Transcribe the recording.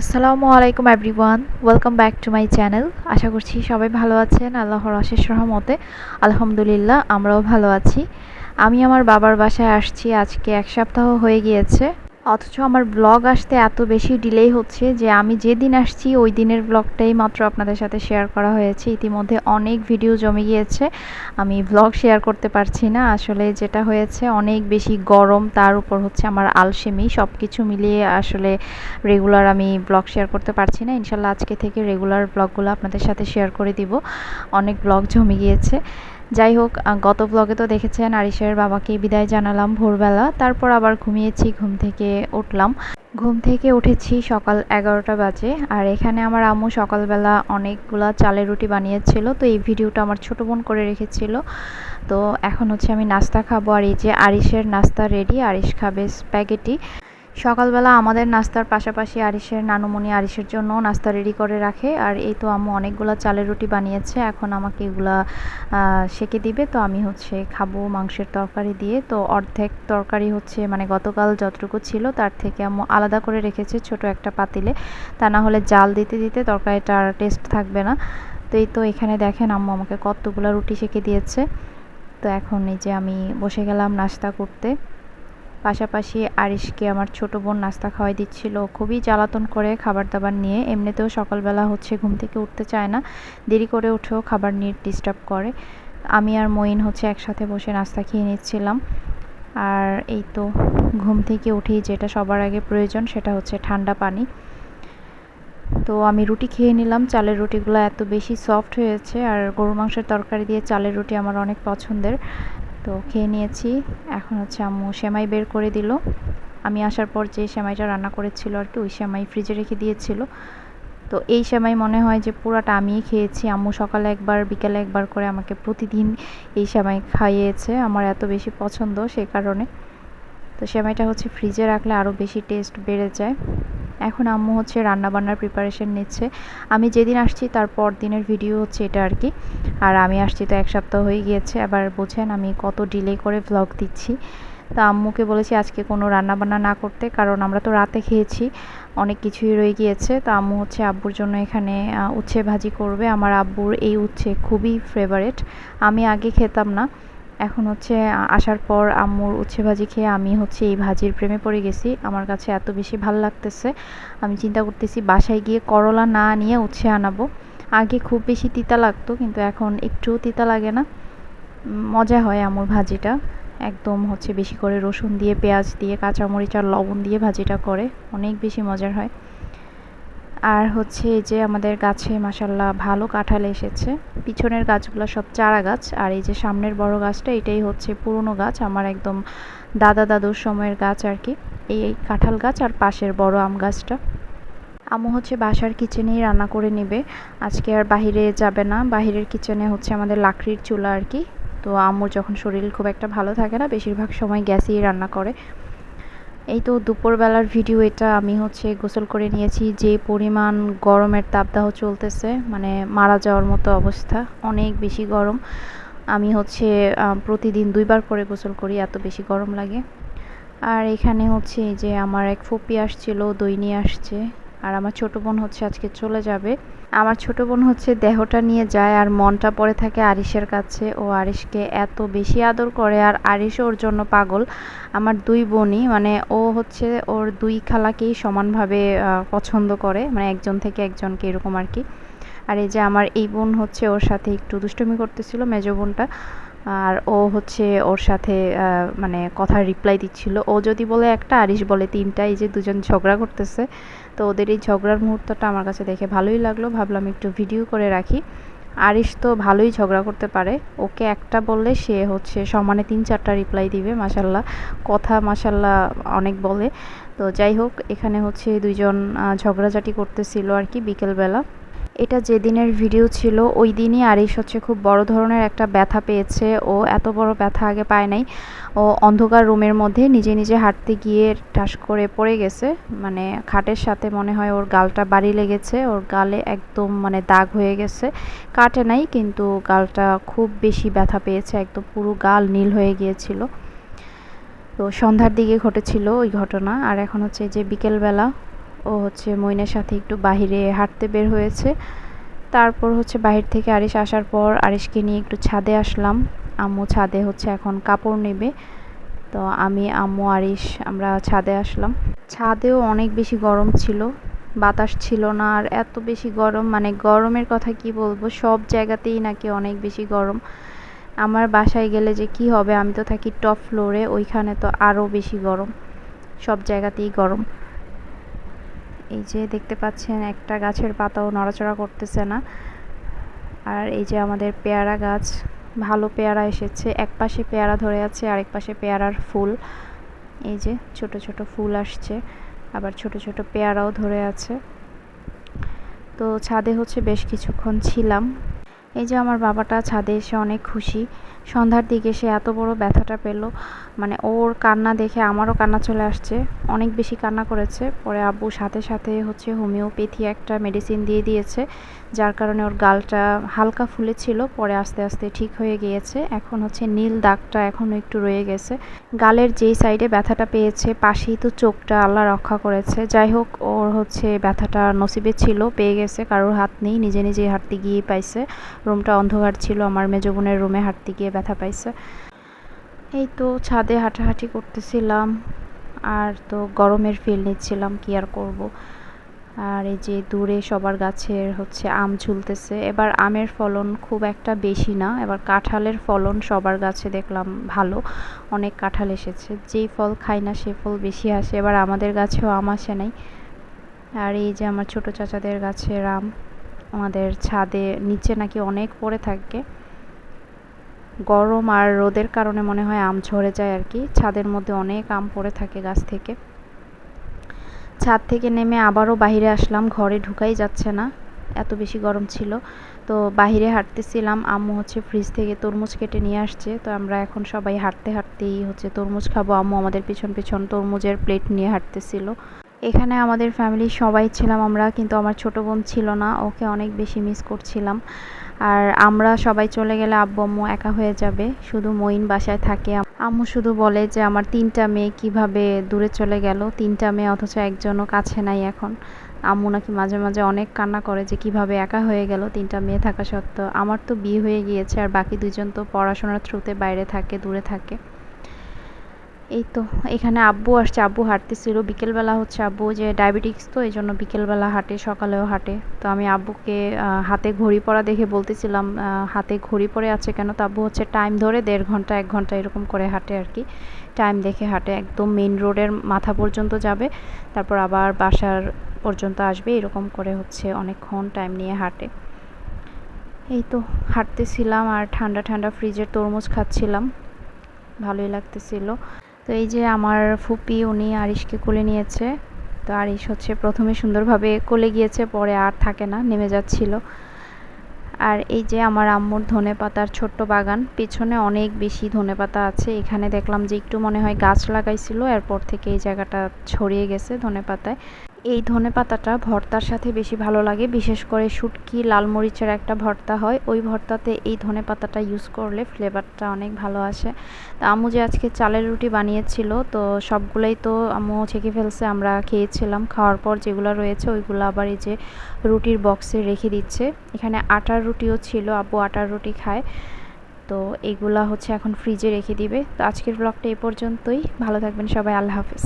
আসসালামু আলাইকুম everyone, welcome back to my channel. আশা করছি সবাই ভালো আছেন, আল্লাহর অশেষ রহমতে। আলহামদুলিল্লাহ, আমরাও ভালো আছি। আমি আমার বাবার বাসায় আসছি, আজকে এক সপ্তাহ হয়ে গিয়েছে। অথচ আমার ব্লগ আসতে এত বেশি ডিলেই হচ্ছে যে আমি যেদিন আসছি ওই দিনের ব্লগটাই মাত্র আপনাদের সাথে শেয়ার করা হয়েছে। ইতিমধ্যে অনেক ভিডিও জমে গিয়েছে। আমি ব্লগ শেয়ার করতে পারছি না। আসলে যেটা হয়েছে, অনেক বেশি গরম, তার উপর হচ্ছে আমার আলসেমি সব কিছু মিলিয়ে আসলে রেগুলার আমি ব্লগ শেয়ার করতে পারছি না। ইনশাল্লাহ আজকে থেকে রেগুলার ব্লগগুলো আপনাদের সাথে শেয়ার করে দিব। অনেক ব্লগ জমে গিয়েছে। যাই হোক গত ব্লগে তো দেখেছেন, আরিশের বাবাকে বিদায় জানালাম ভোরবেলা। তারপর আবার ঘুমিয়েছি, ঘুম থেকে উঠলাম। ঘুম থেকে উঠেছি সকাল এগারোটা বাজে। আর এখানে আমার আম্মু সকালবেলা অনেকগুলা চালের রুটি বানিয়েছিল। তো এই ভিডিওটা আমার ছোটো বোন করে রেখেছিল। তো এখন হচ্ছে আমি নাস্তা খাব। আর এই যে আরিশের নাস্তা রেডি আরিশ খাবে স্প্যাগেটি সকালবেলা আমাদের নাস্তার পাশাপাশি আরিসের নানুমণি আরিসের জন্য নাস্তা রেডি করে রাখে, আর এই তো আম্মু অনেকগুলো চালের রুটি বানিয়েছে, এখন আমাকে এগুলা সেকে দিবে। তো আমি হচ্ছে খাব মাংসের তরকারি দিয়ে। তো অর্ধেক তরকারি হচ্ছে মানে গতকাল যতটুকু ছিল তার থেকে আম্মু আলাদা করে রেখেছে ছোট একটা পাতিলে। তা না হলে জাল দিতে দিতে তরকারিটার টেস্ট থাকবে না। তো এই তো এখানে দেখেন আম্মু আমাকে কতগুলো রুটি সেকে দিয়েছে। তো এখন এই যে আমি বসে গেলাম নাস্তা করতে। পাশাপাশি আরিশকে আমার ছোট বোন নাস্তা খাওয়াই দিচ্ছিল। খুবই জ্বালাতন করে খাবার দাবার নিয়ে। এমনিতেও সকালবেলা হচ্ছে ঘুম থেকে উঠতে চায় না। দেরি করে উঠেও খাবার নিয়ে ডিস্টার্ব করে। আমি আর মইন হচ্ছে একসাথে বসে নাস্তা খেয়ে নিচ্ছিলাম। আর এই তো ঘুম থেকে উঠেই যেটা সবার আগে প্রয়োজন সেটা হচ্ছে ঠান্ডা পানি। তো আমি রুটি খেয়ে নিলাম। চালের রুটিগুলো এত বেশি সফট হয়েছে। আর গরু মাংসের তরকারি দিয়ে চালের রুটি আমার অনেক পছন্দের। তো খেয়ে নিয়েছি। এখন হচ্ছে আম্মু সেমাই বের করে দিল। আমি আসার পর যে সেমাইটা রান্না করেছিল আর কি, ওই সেমাই ফ্রিজে রেখে দিয়েছিল। তো এই সেমাই মনে হয় যে পুরাটা আমিই খেয়েছি। আম্মু সকালে একবার, বিকেলে একবার করে আমাকে প্রতিদিন এই সেমাই খাইয়েছে। আমার এত বেশি পছন্দ সে কারণে। তো সেমাইটা হচ্ছে ফ্রিজে রাখলে আরও বেশি টেস্ট বেড়ে যায়। এখন আম্মু হচ্ছে রান্নাবান্নার প্রিপারেশন নিচ্ছে। আমি যেদিন আসছি তার পর দিনের ভিডিও হচ্ছে এটা আর কি আর আমি আসছি তো এক সপ্তাহ হয়ে গিয়েছে। আবার বোঝেন আমি কত ডিলে করে ভ্লগ দিচ্ছি। তা আম্মুকে বলেছি আজকে কোনো রান্নাবান্না না করতে, কারণ আমরা তো রাতে খেয়েছি, অনেক কিছুই রয়ে গিয়েছে। তো আম্মু হচ্ছে আব্বুর জন্য এখানে উচ্ছে ভাজি করবে। আমার আব্বুর এই উচ্ছে খুবই ফেভারেট আমি আগে খেতাম না। এখন হচ্ছে আসার পর আম্মুর উচ্ছে ভাজি খেয়ে আমি হচ্ছে এই ভাজির প্রেমে পড়ে গেছি। আমার কাছে এত বেশি ভালো লাগতেছে। আমি চিন্তা করতেছি বাসায় গিয়ে করলা না নিয়ে উচ্ছে আনাবো। আগে খুব বেশি তিতা লাগতো, কিন্তু এখন একটুও তিতা লাগে না। মজা হয় আমুর ভাজিটা। একদম হচ্ছে বেশি করে রসুন দিয়ে, পেঁয়াজ দিয়ে, কাঁচামরিচ আর লবণ দিয়ে ভাজিটা করে। অনেক বেশি মজার হয়। আর হচ্ছে এই যে আমাদের গাছে মাসাল্লাহ ভালো কাঁঠাল এসেছে। পিছনের গাছগুলো সব চারা গাছ, আর এই যে সামনের বড় গাছটা, এটাই হচ্ছে পুরনো গাছ, আমার একদম দাদা দাদুর সময়ের গাছ আর কি। এই কাঁঠাল গাছ আর পাশের বড় আম গাছটা। আম্মু হচ্ছে বাসার কিচেনেই রান্না করে নেবে। আজকে আর বাহিরে যাবে না, বাহিরের কিচেনে হচ্ছে আমাদের লাকড়ির চুলা আর কি। তো আম্মুর যখন শরীর খুব একটা ভালো থাকে না, বেশিরভাগ সময় গ্যাসেই রান্না করে। এই তো দুপুরবেলার ভিডিও এটা আমি হচ্ছে গোসল করে নিয়েছি। যে পরিমাণ গরমের তাপদাহ চলতেছে মানে মারা যাওয়ার মতো অবস্থা, অনেক বেশি গরম। আমি হচ্ছে প্রতিদিন দুইবার করে গোসল করি, এত বেশি গরম লাগে। আর এখানে হচ্ছে যে আমার এক ফুপি আসছিল, দই নিয়ে আসছে। আর আমার ছোট বোন হচ্ছে আজকে চলে যাবে। আমার ছোট বোন হচ্ছে দেহটা নিয়ে যায় আর মনটা পড়ে থাকে আরিশের কাছে। ও আরিসকে এত বেশি আদর করে আর আরিস ওর জন্য পাগল। আমার দুই বোনই মানে ও হচ্ছে ওর দুই খালাকেই সমানভাবে পছন্দ করে মানে একজন থেকে একজনকে এরকম আর কি। আর এই যে আমার এই বোন হচ্ছে ওর সাথে একটু দুষ্টমি করতেছিল মেজো বোনটা। আর ও হচ্ছে ওর সাথে মানে কথা রিপ্লাই দিচ্ছিল। ও যদি বলে একটা, আরিশ বলে তিনটা, এই যে দুজন ঝগড়া করতেছে, তো ওদের এই ঝগড়ার মুহূর্তটা আমার কাছে দেখে ভালোই লাগল। ভাবলাম একটু ভিডিও করে রাখি। আরিশ তো ভালোই ঝগড়া করতে পারে। ওকে একটা বললে সে হচ্ছে সমানে তিন, চারটা রিপ্লাই দিবে মাসাল্লাহ কথা মাসাল্লাহ অনেক বলে। তো যাই হোক, এখানে হচ্ছে দুইজন ঝগড়াঝাটি করতেছিল আর কি বিকেলবেলা। এটা যে দিনের ভিডিও ছিল ওই দিনই আরিশ হচ্ছে খুব বড় ধরনের একটা ব্যথা পেয়েছে। ও এত বড় ব্যথা আগে পায় নাই। ও অন্ধকার রুমের মধ্যে নিজে নিজে হাঁটতে গিয়ে ঠাস করে পড়ে গেছে। মানে খাটের সাথে মনে হয় ওর গালটা বাড়ি লেগেছে। ওর গালে একদম মানে দাগ হয়ে গেছে। কাটে নাই, কিন্তু গালটা খুব বেশি ব্যথা পেয়েছে। একদম পুরো গাল নীল হয়ে গিয়েছিল। তো সন্ধ্যার দিকে ঘটেছিল ওই ঘটনা। আর এখন হচ্ছে যে বিকেলবেলা ও হচ্ছে মইনের সাথে একটু বাহিরে হাঁটতে বের হয়েছে। তারপর হচ্ছে বাহির থেকে আরিশ আসার পর আরিশকে নিয়ে একটু ছাদে আসলাম। আম্মু ছাদে হচ্ছে এখন কাপড় নেবে। তো আমি, আম্মু, আরিশ আমরা ছাদে আসলাম। ছাদেও অনেক বেশি গরম ছিল। বাতাস ছিল না আর এত বেশি গরম মানে গরমের কথা কি বলব? সব জায়গাতেই নাকি অনেক বেশি গরম। আমার বাসায় গেলে যে কি হবে? আমি তো থাকি টপ ফ্লোরে, ওইখানে তো আরও বেশি গরম। সব জায়গাতেই গরম। এই যে দেখতে পাচ্ছেন, একটা গাছের পাতাও নড়াচড়া করতেছে না। আর এই যে আমাদের পেয়ারা গাছ, ভালো পেয়ারা এসেছে। এক পাশে পেয়ারা ধরে আছে, আরেক পাশে পেয়ারার ফুল। এই যে ছোট ছোট ফুল আসছে, আবার ছোট ছোট পেয়ারাও ধরে আছে। তো ছাদে হচ্ছে বেশ কিছুক্ষণ ছিলাম। এই যে আমার বাবাটা ছাদে এসে অনেক খুশি। সন্ধ্যার দিকে সে এত বড় ব্যথাটা পেল। মানে ওর কান্না দেখে আমারও কান্না চলে আসছে। অনেক বেশি কান্না করেছে। পরে আব্বু সাথে সাথে হচ্ছে হোমিওপ্যাথি একটা মেডিসিন দিয়ে দিয়েছে। যার কারণে ওর গালটা হালকা ফুলেছিল পরে আস্তে আস্তে ঠিক হয়ে গিয়েছে। এখন হচ্ছে নীল দাগটা এখনও একটু রয়ে গেছে। গালের যেই সাইডে ব্যথাটা পেয়েছে, পাশেই তো চোখটা আল্লাহ রক্ষা করেছে। যাই হোক, ওর হচ্ছে ব্যথাটা নসিবে ছিল, পেয়ে গেছে, কারোর হাত নেই, নিজে নিজেই হাঁটতে গিয়ে পাইছে। রুমটা অন্ধকার ছিল, আমার মেজো বোনের রুমে হাঁটতে গিয়ে ব্যথা পাইছে। এই তো ছাদে হাঁটাহাঁটি করতেছিলাম, আর তো গরমের ফিল নিচ্ছিলাম, কি আর করব? আর এই যে দূরে সবার গাছের হচ্ছে আম ঝুলতেছে। এবার আমের ফলন খুব একটা বেশি না, এবার কাঁঠালের ফলন সবার গাছে দেখলাম ভালো, অনেক কাঁঠাল এসেছে। যেই ফল খাই না সে ফল বেশি আসে, এবার আমাদের গাছেও আম আসে নাই। আর এই যে আমার ছোট চাচাদের গাছের আম, আমাদের ছাদে নিচে নাকি অনেক পড়ে থাকে। গরম আর রোদের কারণে মনে হয় আম ঝরে যায় আর কি। ছাদের মধ্যে অনেক আম পড়ে থাকে গাছ থেকে। ছাদ থেকে নেমে আবারও বাহিরে আসলাম, ঘরে ঢুকাই যাচ্ছে না, এত বেশি গরম ছিল। তো বাহিরে হাঁটতেছিলাম, আম্মু হচ্ছে ফ্রিজ থেকে তরমুজ কেটে নিয়ে আসছে, তো আমরা এখন সবাই হাঁটতে হাঁটতেই হচ্ছে তরমুজ খাব। আম্মু আমাদের পিছন পিছন তরমুজের প্লেট নিয়ে হাঁটতেছিল। এখানে আমাদের ফ্যামিলির সবাই ছিলাম আমরা, কিন্তু আমার ছোট বোন ছিল না, ওকে অনেক বেশি মিস করছিলাম। আর আমরা সবাই চলে গেলে আব্বু আম্মু একা হয়ে যাবে। শুধু মইন বাসায় থাকে। আম্মু শুধু বলে যে, আমার তিনটা মেয়ে কীভাবে দূরে চলে গেল? তিনটা মেয়ে অথচ একজনও কাছে নাই এখন। আম্মু নাকি মাঝে মাঝে অনেক কান্না করে যে, কীভাবে একা হয়ে গেল তিনটা মেয়ে থাকা সত্ত্বেও? আমার তো বিয়ে হয়ে গিয়েছে আর বাকি দুজন তো পড়াশোনার থ্রুতে বাইরে থাকে, দূরে থাকে। এই তো, এখানে আব্বু আসছে, আব্বু হাঁটতেছিল। বিকেলবেলা হচ্ছে আব্বু যে ডায়াবেটিক্স তো, এই জন্য বিকেলবেলা হাঁটে, সকালেও হাঁটে। তো আমি আব্বুকে হাতে ঘড়ি পরা দেখে বলতেছিলাম হাতে ঘড়ি পরে আছে কেন? তো আব্বু হচ্ছে টাইম ধরে দেড় ঘণ্টা, এক ঘণ্টা এরকম করে হাঁটে আর কি। টাইম দেখে হাঁটে, একদম মেন রোডের মাথা পর্যন্ত যাবে। তারপর আবার বাসার পর্যন্ত আসবে, এরকম করে হচ্ছে অনেকক্ষণ টাইম নিয়ে হাঁটে। এই তো, হাঁটতেছিলাম আর ঠান্ডা ঠান্ডা ফ্রিজের তরমুজ খাচ্ছিলাম। ভালোই লাগতেছিল। তো এই যে আমার ফুপি, উনি আরিশকে কোলে নিয়েছে। তো আরিশ হচ্ছে প্রথমে সুন্দরভাবে কোলে গিয়েছে, পরে আর থাকে না, নেমে যাচ্ছিল। আর এই যে আমার আম্মুর ধনে পাতার ছোট্ট বাগান, পিছনে অনেক বেশি ধনে পাতা আছে। এখানে দেখলাম যে একটু মনে হয় গাছ লাগাইছিল, এরপর থেকে এই জায়গাটা ছড়িয়ে গেছে ধনে পাতায়। এই ধনে পাতাটা ভর্তার সাথে বেশি ভালো লাগে। বিশেষ করে শুটকি, লাল মরিচের একটা ভর্তা হয়। ওই ভর্তাতে এই ধনে পাতাটা ইউজ করলে ফ্লেভারটা অনেক ভালো আসে। তা আম্মু যে আজকে চালের রুটি বানিয়েছিল, তো সবগুলোই তো আম্মু ছেঁকে ফেলছে, আমরা খেয়েছিলাম। খাওয়ার পর যেগুলো রয়েছে, ওইগুলো আবার এই যে রুটির বক্সে রেখে দিচ্ছে। এখানে আটার রুটিও ছিল, আব্বু আটার রুটি খায়। তো এগুলা হচ্ছে এখন ফ্রিজে রেখে দিবে। তো আজকের ব্লগটা এ পর্যন্তই। ভালো থাকবেন সবাই, আল্লাহ হাফিজ।